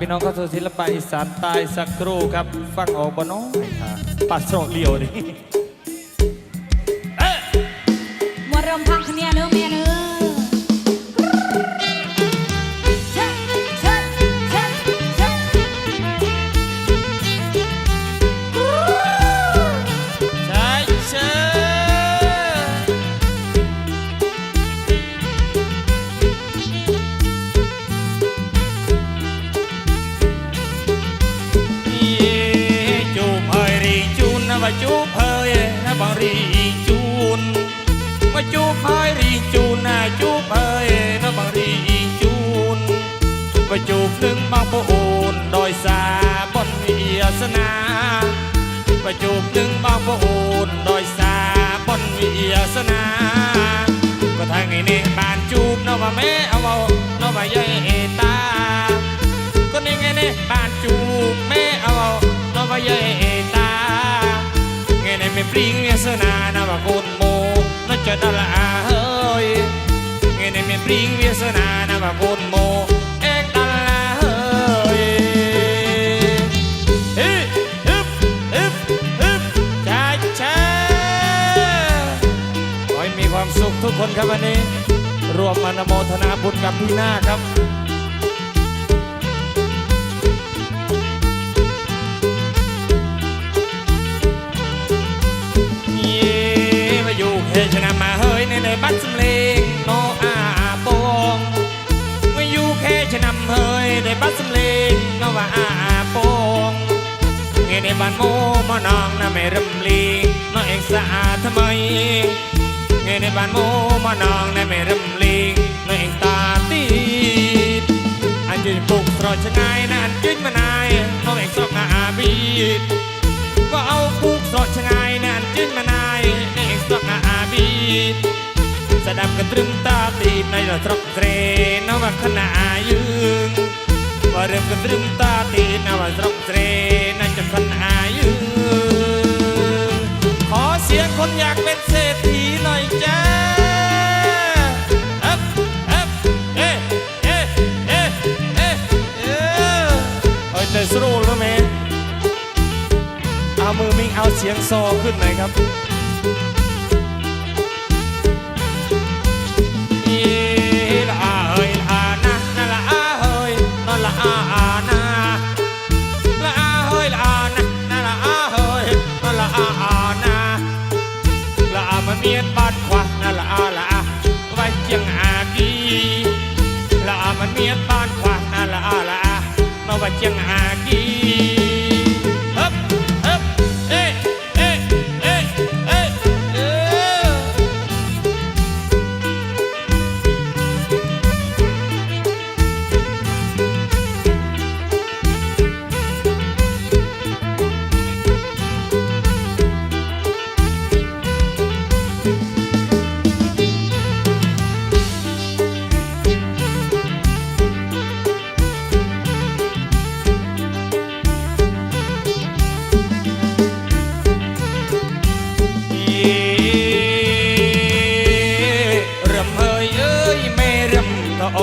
พี่น้องเข้าสู่ศิลปะอีสานใต้สักครู่ครับ ฟังออกบ่น้อยค่ะปัดโศกเลียวนี่มวนรำพังเนี่ยเนื้อเม่เជូបហើយណាបងរីជូនមកជូបហើយរីជូនណាជូបហើយណាបងរីជូនមកជូបនឹងបងប្អូនដោយសារបុណ្យវាសនាមកជូបនឹងបងប្អូនដោយសារបុណ្យវាសនាក៏ថាថ្ងៃនេះបានជូបនៅវ៉ាមេអវនៅវ៉ាយេតាក៏នេះថ្ងៃនេះបានជូបមេ ไงนี่ไม่ปริงเวียสนานะว่าโกนโมเนาะจะดาละอาเฮ้ยไงนี่ไม่ปริงเวียสนานะว่าโกนโมเอกดาละเฮยฮึบฮึบฮึบฮึบช้าช้าขอให้มีความสุขทุกคนครับวันนี้ รวมอนุโมทนาบุญกับพี่หน้าครับ បានមកមកនងណាមេរំលីមកអេងស្អាតថ្មីថ្ងៃនេះបានមកមកនងណាមេរំលីមកអេងតាទីអញ្ជើញពុកស្រោចឆ្ងាយណាអញ្ជើញមណាយមកអេងស្រុកណាអាវីបើអោពុកស្រោចឆ្ងាយណាអញ្ជើញមណាយអេងស្រុកណាអាវីសដាប់កត្រឹមតាទីនៃស្រុកស្រេនៅមកខណាយើងបើរឹមកត្រឹមតាទីនៅស្រុកស្រេ อนละอาอานะละอามันเมียนบ้านขวานะละอาละอาไว้เจียงอากีละอามันเมียนบ้านขวานะละอาละอามาไว้เจียงอากี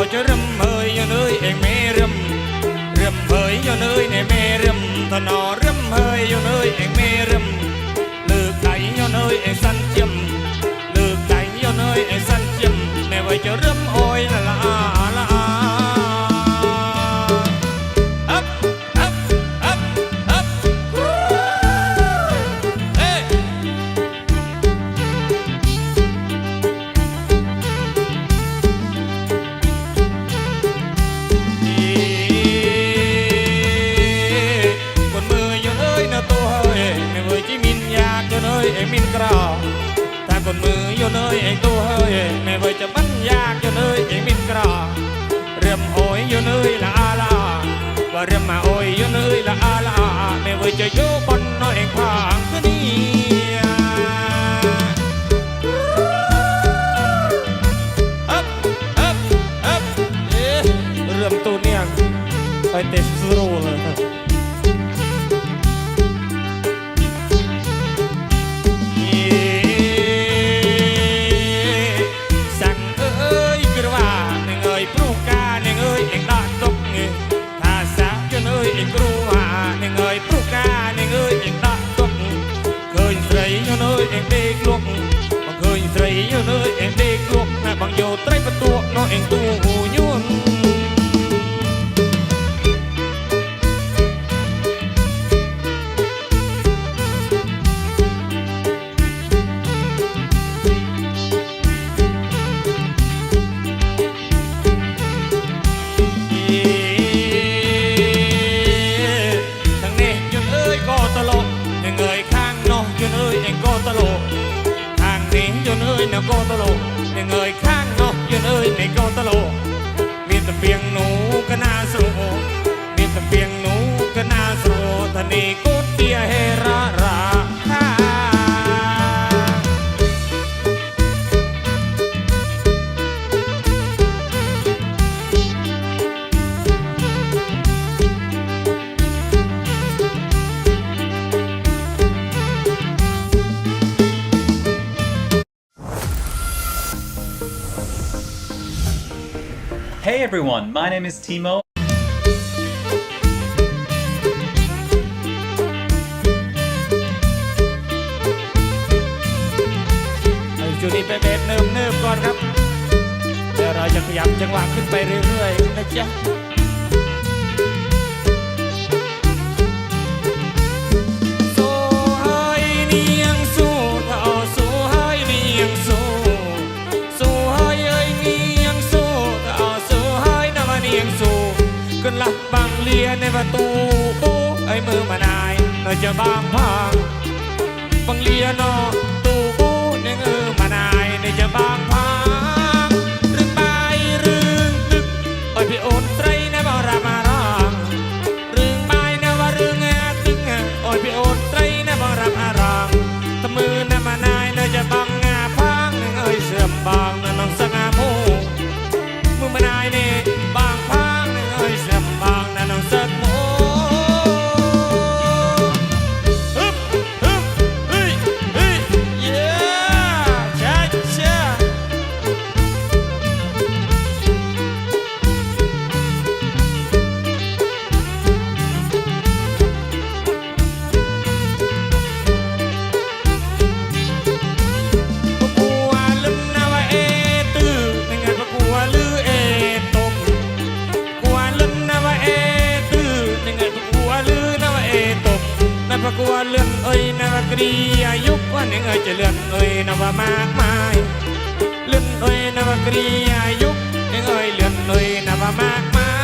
អូចរឹមហើយយនអើយអេមេរឹមរឹមហើយយនអើយណែមេរឹមតណរ อยู่เอ้ยไอ้ตัวเฮ้ยไม่เว้ยจะมันยากอยู่เอ้ยไอ้มินกรอเริ่มโอยอยู่เอ้ยละอาลาว่าเริ่มมาโอยอยู่เอ้ยละอาลาไม่เว้ยจะอยู่บนน้อยเองพางคืนนี้เอ๊ะเริ่มตัวเนี่ยไปเตะ ងយោត្រីបតួនោះអេងទូញួនងើយខាងនោះយន្តអើយអ្នកក៏តលោកអ្នកងើយ Hey everyone, my name is Timo. เอาจุดนี้ไปแบบเนิบเนิบก่อนครับ เดี๋ยวเราจะขยับจังหวะขึ้นไปเรื่อยๆนะจ๊ะ ขึ้นลับบังเลียในประตูไอ้มือมานายเราจะบางพางบังเลียนอตูปูในเงือมานายในจะบางพางหรือไปหรือดึกไอ้พี่โอนไตร กลัวเลื่อนเอ้ยนาว่ากรีอายุกว่าหนึ่งเอ้ยจะเลื่อนเอ้ยนาว่ามากมายเลื่อนเอ้ยนาว่ากรีอายุหนึ่งเอ้ยเลื่อนเอ้ยนาว่ามากมาย